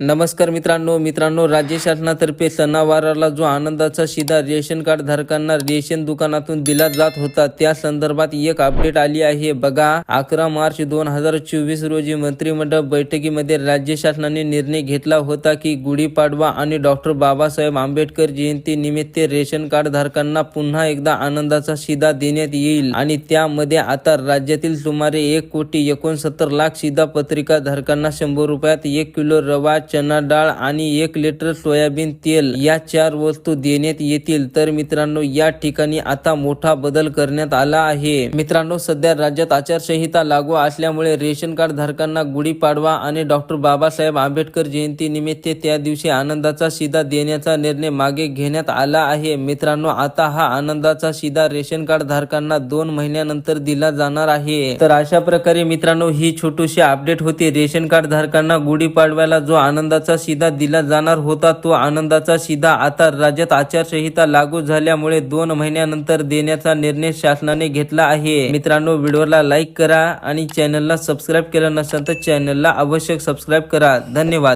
नमस्कार मित्रांनो मित्रांनो राज्य शासनातर्फे सणावाराला जो आनंदाचा शिधा रेशन कार्ड धारकांना रेशन दुकानातून दिला जात होता त्या संदर्भात एक अपडेट आली आहे. बघा अकरा मार्च दोन हजार चोवीस रोजी मंत्रिमंडळ बैठकीमध्ये राज्य शासनाने निर्णय घेतला होता की गुढीपाडवा आणि डॉक्टर बाबासाहेब आंबेडकर जयंती निमित्त रेशन कार्ड धारकांना पुन्हा एकदा आनंदाचा शिधा देण्यात येईल आणि त्यामध्ये आता राज्यातील सुमारे एक कोटी एकोणसत्तर लाख शिधा पत्रिका धारकांना शंभर रुपयात एक किलो रवा चना डाळ आणि एक लिटर सोयाबीन तेल या चार वस्तू देण्यात येतील. तर मित्रांनो या ठिकाणी आता मोठा बदल करण्यात आला आहे. मित्रांनो सध्या राज्यात आचारसंहिता लागू असल्यामुळे रेशन कार्ड धारकांना गुढीपाडवा आणि डॉक्टर बाबासाहेब आंबेडकर जयंती निमित्त त्या दिवशी आनंदाचा शिदा देण्याचा निर्णय मागे घेण्यात आला आहे. मित्रांनो आता हा आनंदाचा शिदा रेशन कार्ड धारकांना दोन महिन्यानंतर दिला जाणार आहे. तर अशा प्रकारे मित्रांनो ही छोटीशी अपडेट होती. रेशन कार्ड धारकांना गुढीपाडव्याला जो आनंदाचा शिधा दिला जाणार होता तो आनंदाचा शिधा आता राज्यात आचारसंहिता लागू झाल्यामुळे दोन महिन्यानंतर देण्याचा निर्णय शासनाने घेतला आहे. मित्रांनो व्हिडिओला लाईक करा आणि चॅनलला सबस्क्राईब केलं नसेल तर चॅनलला आवश्यक सबस्क्राईब करा. धन्यवाद.